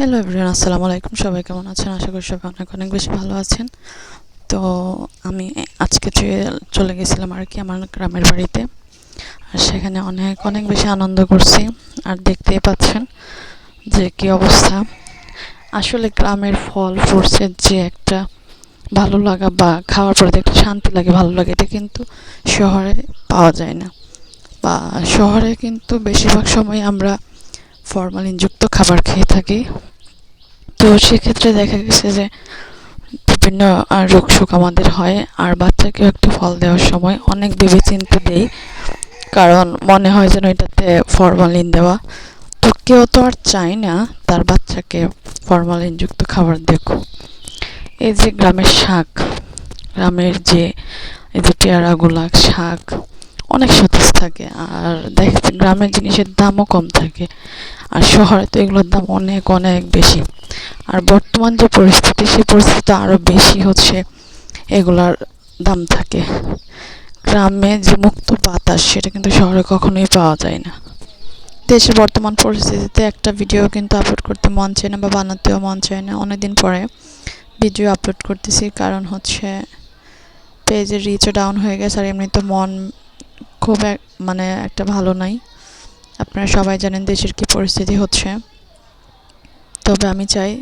Hello everyone আসসালামু আলাইকুম সবাই কেমন আছেন? আশা করি সবাই অনেক অনেক বেশি ভালো আছেন। তো আমি আজকে যে- চলে গেছিলাম আর কি আমার গ্রামের বাড়িতে। আর সেখানে অনেক অনেক বেশি আনন্দ করছি। আর দেখতেই পাচ্ছেন যে কি অবস্থা। আসলে গ্রামের ফল ফ্রুটসের যে একটা ভালো লাগা বা খাওয়ার পরে একটা শান্তি লাগে, ভালো লাগে, এটা কিন্তু শহরে পাওয়া যায় না। বা শহরে কিন্তু বেশিরভাগ সময় আমরা ফরমালিনযুক্ত খাবার খেয়ে থাকি। তো সেক্ষেত্রে দেখা গেছে যে বিভিন্ন রোগ শোক আমাদের হয়, আর বাচ্চাকেও একটু ফল দেওয়ার সময় অনেক ভেবে চিন্তে দেই। কারণ মনে হয় যেন এটাতে ফরমালিন দেওয়া। তো কেউ তো আর চায় না তার বাচ্চাকে ফরমালিনযুক্ত খাবার দেখো এই যে গ্রামের শাক, গ্রামের যে, এই যে পেয়ারাগুলা, শাক অনেক সতেজ থাকে, আর দেখা যাচ্ছে গ্রামের জিনিসের দামও কম থাকে, আর শহরে তো এগুলোর দাম অনেক অনেক বেশি। আর বর্তমান যে পরিস্থিতি, সেই পরিস্থিতি আরও বেশি হচ্ছে, এগুলার দাম থাকে। গ্রামে যে মুক্ত বাতাস, সেটা কিন্তু শহরে কখনোই পাওয়া যায় না। দেশের বর্তমান পরিস্থিতিতে একটা ভিডিও কিন্তু আপলোড করতে মন চায় না, বা বানাতেও মন চায় না। অনেকদিন পরে ভিডিও আপলোড করতেছি, কারণ হচ্ছে পেজের রিচও ডাউন হয়ে গেছে, আর এমনি তো মন খুব মানে একটা ভালো নাই। আপনারা সবাই জানেন দেশের কি পরিস্থিতি হচ্ছে। তবে আমি চাই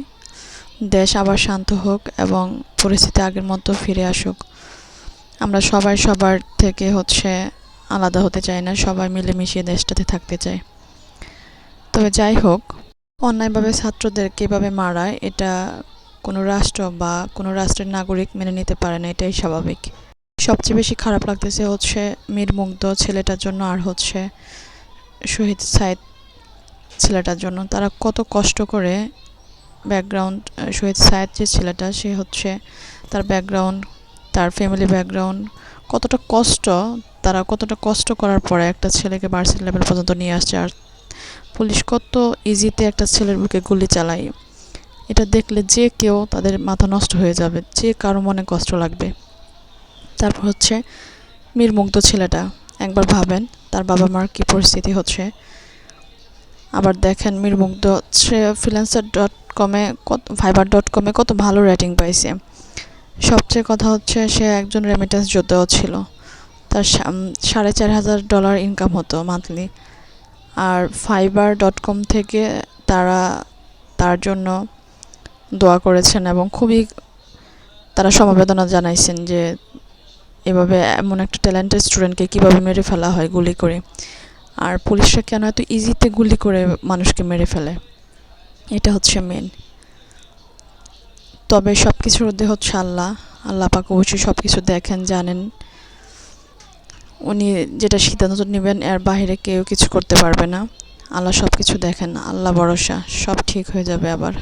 দেশ আবার শান্ত হোক এবং পরিস্থিতি আগের মতো ফিরে আসুক। আমরা সবাই সবার থেকে হচ্ছে আলাদা হতে চাই না, সবাই মিলেমিশিয়ে দেশটাতে থাকতে চাই। তবে যাই হোক, অন্যায়ভাবে ছাত্রদের কীভাবে মারায়, এটা কোনো রাষ্ট্র বা কোনো রাষ্ট্রের নাগরিক মেনে নিতে পারে না, এটাই স্বাভাবিক। সবচেয়ে বেশি খারাপ লাগতেছে হচ্ছে মীর মুগ্ধ ছেলেটার জন্য আর হচ্ছে শহীদ সাইদ ছেলেটার জন্য। তারা কত কষ্ট করে ব্যাকগ্রাউন্ড শহীদ সায়েদ যে ছেলেটা, সে হচ্ছে তার ব্যাকগ্রাউন্ড তার ফ্যামিলি ব্যাকগ্রাউন্ড কতটা কষ্ট, তারা কতটা কষ্ট করার পরে একটা ছেলেকে বার্সেল লেভেল পর্যন্ত নিয়ে আসছে। আর পুলিশ কত ইজিতে একটা ছেলের বুকে গুলি চালায়। এটা দেখলে যে কেউ তাদের মাথা নষ্ট হয়ে যাবে, যে কারও মনে কষ্ট লাগবে। তারপর হচ্ছে মীর মুগ্ধ ছেলেটা, একবার ভাবেন তার বাবা মার কী পরিস্থিতি হচ্ছে। আবার দেখেন মীর মুগ্ধ সে ফ্রিল্যান্সার ডট কমে কত ফাইবার ডট কমে কত ভালো রেটিং পাইছে। সবচেয়ে কথা হচ্ছে সে একজন রেমিটেন্স যোদ্ধাও ছিল। তার সাড়ে চার হাজার ডলার ইনকাম হতো মান্থলি আর ফাইবার ডট কম থেকে তারা তার জন্য দোয়া করেছেন এবং খুবই তারা সমবেদনা জানাইছেন যে এভাবে এমন একটা ট্যালেন্টেড স্টুডেন্টকে কীভাবে মেরে ফেলা হয় গুলি করে? আর পুলিশরা কেন এত ইজিতে গুলি করে মানুষকে মেরে ফেলে? এটা হচ্ছে মেন তবে সব কিছুর মধ্যে হচ্ছে আল্লাহ। আল্লাহ পাক অবশ্যই সব কিছু দেখেন, জানেন। উনি যেটা সিদ্ধান্ত নেবেন, এর বাইরে কেউ কিছু করতে পারবে না। আল্লাহ সব কিছু দেখেন, আল্লাহ ভরসা, সব ঠিক হয়ে যাবে আবার।